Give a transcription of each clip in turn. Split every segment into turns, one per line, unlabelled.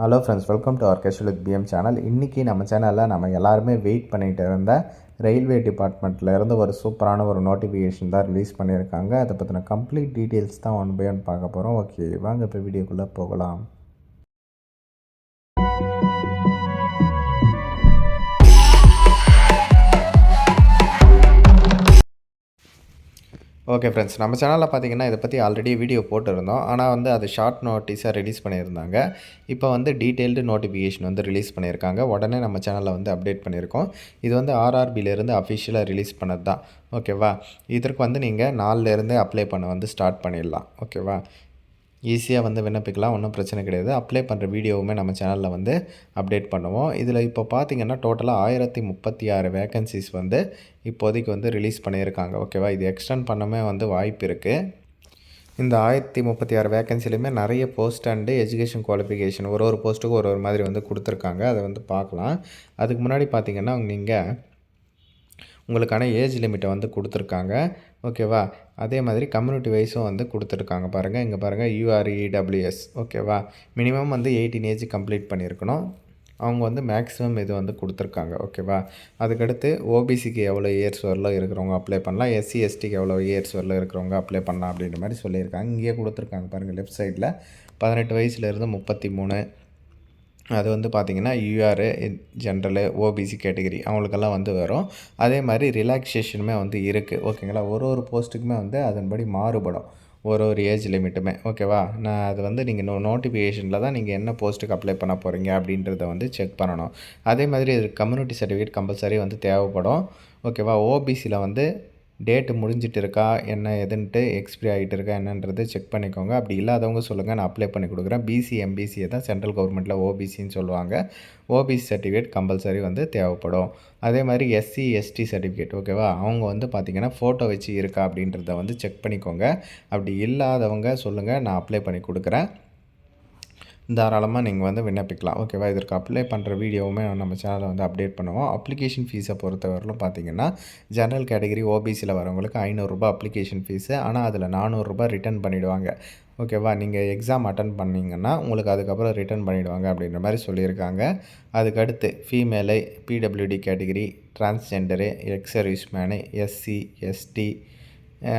Hello friends welcome to our casual with PM channel இன்றைக்கி நம்ம சேனலில் நம்ம எல்லாருமே வெயிட் பண்ணிகிட்டு இருந்த ரயில்வே டிபார்ட்மெண்ட்டில் இருந்து ஒரு சூப்பரான ஒரு நோட்டிஃபிகேஷன் தான் ரிலீஸ் பண்ணியிருக்காங்க. அதை பற்றின கம்ப்ளீட் டீட்டெயில்ஸ் தான் ஒன் பை ஒன் பார்க்க போகிறோம் ஓகே வாங்க இப்போ வீடியோக்குள்ளே போகலாம். ஓகே ஃப்ரெண்ட்ஸ் நம்ம சேனலில் பார்த்தீங்கன்னா இதை பற்றி ஆல்ரெடி வீடியோ போட்டிருந்தோம். ஆனால் வந்து அது ஷார்ட் நோட்டீஸாக ரிலீஸ் பண்ணியிருந்தாங்க. இப்போ வந்து டீட்டெயில்டு நோட்டிஃபிகேஷன் வந்து ரிலீஸ் பண்ணியிருக்காங்க. உடனே நம்ம சேனலில் வந்து அப்டேட் பண்ணியிருக்கோம். இது வந்து ஆர்ஆர்பிலேருந்து அஃபிஷியலாக ரிலீஸ் பண்ணது தான் ஓகேவா இதற்கு வந்து நீங்கள் நாலுலேருந்தே அப்ளை பண்ண வந்து ஸ்டார்ட் பண்ணிடலாம். ஓகேவா ஈஸியாக வந்து விண்ணப்பிக்கலாம் ஒன்றும் பிரச்சனை கிடையாது. அப்ளை பண்ணுற வீடியோவுமே நம்ம சேனலில் வந்து அப்டேட் பண்ணுவோம். இதில் இப்போ பார்த்தீங்கன்னா டோட்டலாக ஆயிரத்தி முப்பத்தி ஆறு வேக்கன்சிஸ் வந்து இப்போதைக்கு வந்து ரிலீஸ் பண்ணியிருக்காங்க. ஓகேவா இது எக்ஸ்டெண்ட் பண்ணவே வந்து வாய்ப்பு இருக்குது இந்த ஆயிரத்தி முப்பத்தி ஆறு வேக்கன்சிலையுமே நிறைய போஸ்ட் அண்டு எஜுகேஷன் குவாலிஃபிகேஷன் ஒரு ஒரு போஸ்ட்டுக்கும் ஒரு ஒரு மாதிரி வந்து கொடுத்துருக்காங்க. அதை வந்து பார்க்கலாம். அதுக்கு முன்னாடி பார்த்தீங்கன்னா நீங்கள் உங்களுக்கான ஏஜ் லிமிட்டை வந்து கொடுத்துருக்காங்க. ஓகேவா அதே மாதிரி கம்யூனிட்டி வைஸும் வந்து கொடுத்துருக்காங்க. பாருங்கள் இங்கே பாருங்கள் யூஆர்இடபிள்யூஎஸ் ஓகேவா மினிமம் வந்து எயிட்டீன் ஏஜ் கம்ப்ளீட் பண்ணியிருக்கணும். அவங்க வந்து மேக்ஸிமம் இது வந்து கொடுத்துருக்காங்க. ஓகேவா அதுக்கடுத்து ஓபிசிக்கு எவ்வளோ இயர்ஸ் வரல இருக்கிறவங்க அப்ளை பண்ணலாம். எஸ்சி எஸ்டிக்கு எவ்வளோ இயர்ஸ் வரல இருக்கிறவங்க அப்ளை பண்ணலாம் அப்படின்ற மாதிரி சொல்லியிருக்காங்க. இங்கேயே கொடுத்துருக்காங்க பாருங்கள் லெஃப்ட் சைடில் பதினெட்டு வயசுலேருந்து முப்பத்தி மூணு. அது வந்து பார்த்திங்கன்னா யூஆர் ஜென்ரலு ஓபிசி கேட்டகிரி அவங்களுக்கெல்லாம் வந்து வரும். அதே மாதிரி ரிலாக்ஸேஷனுமே வந்து இருக்குது ஓகேங்களா? ஒரு ஒரு போஸ்ட்டுக்குமே வந்து அதன்படி மாறுபடும். ஒரு ஒரு ஏஜ் லிமிட்டுமே ஓகேவா? நான் அது வந்து நீங்கள் நோ நோட்டிஃபிகேஷனில் தான் நீங்கள் என்ன போஸ்ட்டுக்கு அப்ளை பண்ண போகிறீங்க அப்படின்றத வந்து செக் பண்ணணும். அதே மாதிரி கம்யூனிட்டி சர்டிஃபிகேட் கம்பல்சரி வந்து தேவைப்படும். ஓகேவா? ஓபிசியில் வந்து டேட்டு முடிஞ்சிட்டு இருக்கா என்ன எதுன்ட்டு எக்ஸ்பிரி ஆகிட்டு இருக்கா என்னன்றது செக் பண்ணிக்கோங்க. அப்படி இல்லாதவங்க சொல்லுங்கள் நான் அப்ளை பண்ணி கொடுக்குறேன். பிசி எம்பிசியை தான் சென்ட்ரல் கவர்மெண்ட்டில் ஓபிசின்னு சொல்லுவாங்க. ஓபிசி சர்டிஃபிகேட் கம்பல்சரி வந்து தேவைப்படும். அதே மாதிரி எஸ்சி எஸ்டி சர்டிஃபிகேட் ஓகேவா அவங்க வந்து பார்த்திங்கன்னா ஃபோட்டோ வச்சு இருக்கா அப்படின்றத வந்து செக் பண்ணிக்கோங்க. அப்படி இல்லாதவங்க சொல்லுங்கள் நான் அப்ளை பண்ணி கொடுக்குறேன். தாராளமாக நீங்கள் வந்து விண்ணப்பிக்கலாம். ஓகேவா இதற்கு அப்ளை பண்ணுற வீடியோவுமே நம்ம சேனலில் வந்து அப்டேட் பண்ணுவோம். அப்ளிகேஷன் ஃபீஸை பொறுத்தவரையிலும் பார்த்தீங்கன்னா ஜெனரல் கேட்டகரி ஓபிசியில் வரவங்களுக்கு ஐநூறுரூபா அப்ளிகேஷன் ஃபீஸு ஆனால் அதில் நானூறுரூபா ரிட்டர்ன் பண்ணிவிடுவாங்க ஓகேவா நீங்கள் எக்ஸாம் அட்டன் பண்ணிங்கன்னா உங்களுக்கு அதுக்கப்புறம் ரிட்டர்ன் பண்ணிவிடுவாங்க அப்படின்ற மாதிரி சொல்லியிருக்காங்க. அதுக்கடுத்து female PWD category transgender ex SC ST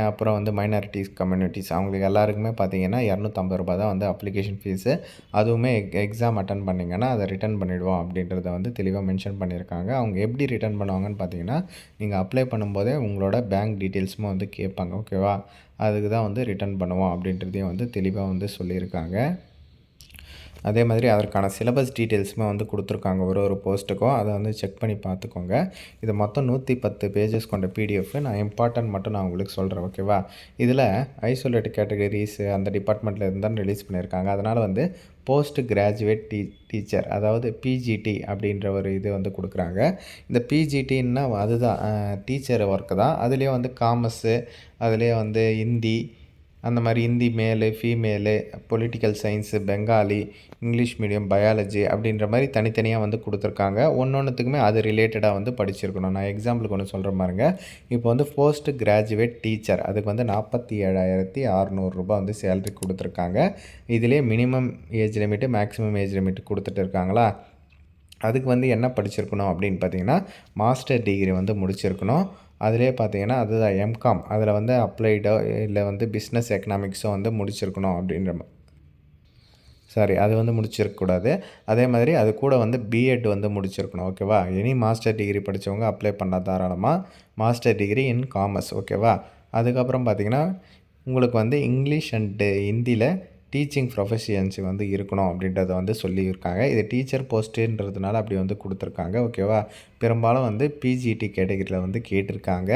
அப்புறம் வந்து மைனாரிட்டிஸ் கம்யூனிட்டிஸ் அவங்களுக்கு எல்லாருக்குமே பார்த்தீங்கன்னா இரநூத்தம்பது ரூபா தான் வந்து அப்ளிகேஷன் ஃபீஸு அதுவுமே எக்ஸாம் அட்டன் பண்ணிங்கன்னா அதை ரிட்டர்ன் பண்ணிவிடுவோம் அப்படின்றத வந்து தெளிவாக மென்ஷன் பண்ணியிருக்காங்க. அவங்க எப்படி ரிட்டர்ன் பண்ணுவாங்கன்னு பார்த்தீங்கன்னா நீங்கள் அப்ளை பண்ணும்போதே உங்களோட பேங்க் டீட்டெயில்ஸுமே வந்து கேட்பாங்க. ஓகேவா அதுக்கு தான் வந்து ரிட்டர்ன் பண்ணுவோம் அப்படின்றதையும் வந்து தெளிவாக வந்து சொல்லியிருக்காங்க. அதே மாதிரி அதற்கான சிலபஸ் டீட்டெயில்ஸுமே வந்து கொடுத்துருக்காங்க. ஒரு ஒரு போஸ்ட்டுக்கும் அதை வந்து செக் பண்ணி பார்த்துக்கோங்க. இது மொத்தம் நூற்றி பத்து பேஜஸ் கொண்ட பிடிஎஃப் நான் இம்பார்ட்டன்ட் மட்டும் நான் உங்களுக்கு சொல்கிறேன் ஓகேவா இதில் ஐசோலேட் கேட்டகரிஸ் அந்த டிபார்ட்மெண்ட்டில் இருந்தாலும் ரிலீஸ் பண்ணியிருக்காங்க. அதனால் வந்து போஸ்ட் கிராஜுவேட் டீ டீச்சர் அதாவது பிஜிடி அப்படின்ற ஒரு இது வந்து கொடுக்குறாங்க. இந்த பிஜிடின்னா அதுதான் டீச்சர் ஒர்க்கு தான். அதுலேயே வந்து காமர்ஸு அதுலேயே வந்து ஹிந்தி அந்த மாதிரி Hindi male female political science Bengali English medium biology அப்படின்ற மாதிரி தனித்தனியாக வந்து கொடுத்துருக்காங்க. ஒன்று ஒன்றுத்துக்குமே அது ரிலேட்டடாக வந்து படிச்சிருக்கணும். நான் எக்ஸாம்பிளுக்கு ஒன்று சொல்கிற மாதிரிங்க இப்போ வந்து போஸ்ட் கிராஜுவேட் டீச்சர் அதுக்கு வந்து நாற்பத்தி ஏழாயிரத்தி அறநூறுரூபா வந்து சேலரி கொடுத்துருக்காங்க. இதிலே minimum age limit maximum age limit கொடுத்துட்டு இருக்காங்களா? அதுக்கு வந்து என்ன படிச்சிருக்கணும் அப்படின்னு பார்த்தீங்கன்னா மாஸ்டர் டிகிரி வந்து முடிச்சிருக்கணும். அதிலே பார்த்தீங்கன்னா அதுதான் எம்காம் அதில் வந்து அப்ளைடோ இல்லை வந்து பிஸ்னஸ் எக்கனாமிக்ஸோ வந்து முடிச்சிருக்கணும் அப்படின்ற சாரி அது வந்து முடிச்சிருக்கக்கூடாது. அதே மாதிரி அது கூட வந்து பிஎட் வந்து முடிச்சிருக்கணும் ஓகேவா இனி மாஸ்டர் டிகிரி படித்தவங்க அப்ளை பண்ணால் தாராளமாக மாஸ்டர் டிகிரி இன் காமர்ஸ் ஓகேவா அதுக்கப்புறம் பார்த்திங்கன்னா உங்களுக்கு வந்து இங்கிலீஷ் அண்டு ஹிந்தியில் டீச்சிங் ப்ரொஃபஷியன்சி வந்து இருக்கணும் அப்படின்றத வந்து சொல்லியிருக்காங்க. இது டீச்சர் போஸ்ட்டுன்றதுனால அப்படி வந்து கொடுத்துருக்காங்க. ஓகேவா பெரும்பாலும் வந்து பிஜிடி கேட்டகரியில் வந்து கேட்டிருக்காங்க.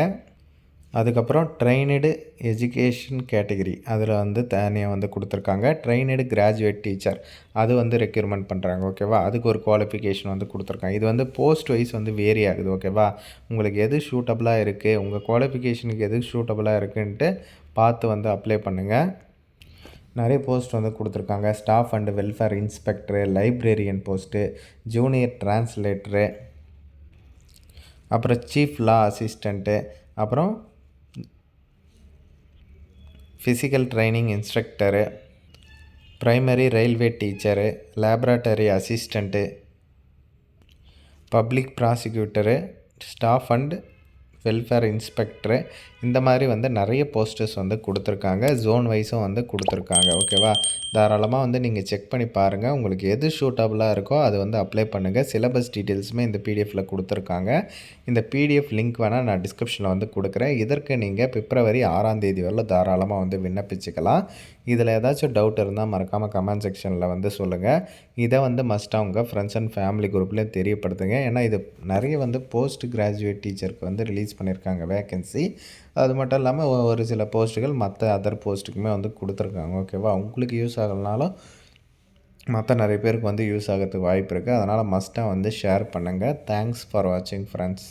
அதுக்கப்புறம் ட்ரைனடு எஜுகேஷன் கேட்டகிரி அதில் வந்து தனியாக வந்து கொடுத்துருக்காங்க. ட்ரைனடு கிராஜுவேட் டீச்சர் அது வந்து ரெக்யூர்மெண்ட் பண்ணுறாங்க ஓகேவா அதுக்கு ஒரு குவாலிஃபிகேஷன் வந்து கொடுத்துருக்காங்க. இது வந்து போஸ்ட் வைஸ் வந்து வேரி ஆகுது. ஓகேவா உங்களுக்கு எது ஷூட்டபுளாக இருக்குது உங்கள் குவாலிஃபிகேஷனுக்கு எது ஷூட்டபுளாக இருக்குன்ட்டு பார்த்து வந்து அப்ளை பண்ணுங்கள் நிறைய போஸ்ட் வந்து கொடுத்துருக்காங்க. Staff and welfare inspector librarian post junior translator அப்புறம் சீஃப் லா அசிஸ்டண்ட்டு அப்புறம் physical training instructor primary railway teacher laboratory assistant public prosecutor staff and welfare inspector இந்த மாதிரி வந்து நிறைய போஸ்டர்ஸ் வந்து கொடுத்துருக்காங்க. ஜோன் வைஸும் வந்து கொடுத்துருக்காங்க. ஓகேவா தாராளமாக வந்து நீங்கள் செக் பண்ணி பாருங்கள் உங்களுக்கு எது ஷூட்டபுளாக இருக்கோ அது வந்து அப்ளை பண்ணுங்கள் சிலபஸ் டீட்டெயில்ஸுமே இந்த பிடிஎஃப்பில் கொடுத்துருக்காங்க. இந்த பிடிஎஃப் லிங்க் வேணால் நான் டிஸ்கிரிப்ஷனில் வந்து கொடுக்குறேன். இதற்கு நீங்கள் பிப்ரவரி ஆறாம் தேதி வரல தாராளமாக வந்து விண்ணப்பிச்சுக்கலாம். இதில் ஏதாச்சும் டவுட் இருந்தால் மறக்காமல் கமெண்ட் செக்ஷனில் வந்து சொல்லுங்கள் இதை வந்து மஸ்ட்டாக உங்கள் ஃப்ரெண்ட்ஸ் அண்ட் ஃபேமிலி குரூப்லேயும் தெரியப்படுத்துங்க. ஏன்னா இது நிறைய வந்து போஸ்ட் கிராஜுவேட் டீச்சருக்கு வந்து ரிலீஸ் பண்ணியிருக்காங்க வேக்கன்சி அது மட்டும் இல்லாமல் ஒரு சில போஸ்ட்டுகள் மற்ற அதர் போஸ்ட்டுக்குமே வந்து கொடுத்துருக்காங்க ஓகேவா உங்களுக்கு யூஸ் ஆகலனாலும் மற்ற நிறைய பேருக்கு வந்து யூஸ் ஆகிறதுக்கு வாய்ப்பு இருக்குது அதனால் மஸ்ட்டாக வந்து ஷேர் பண்ணுங்கள் தேங்க்ஸ் ஃபார் வாட்சிங் ஃப்ரெண்ட்ஸ்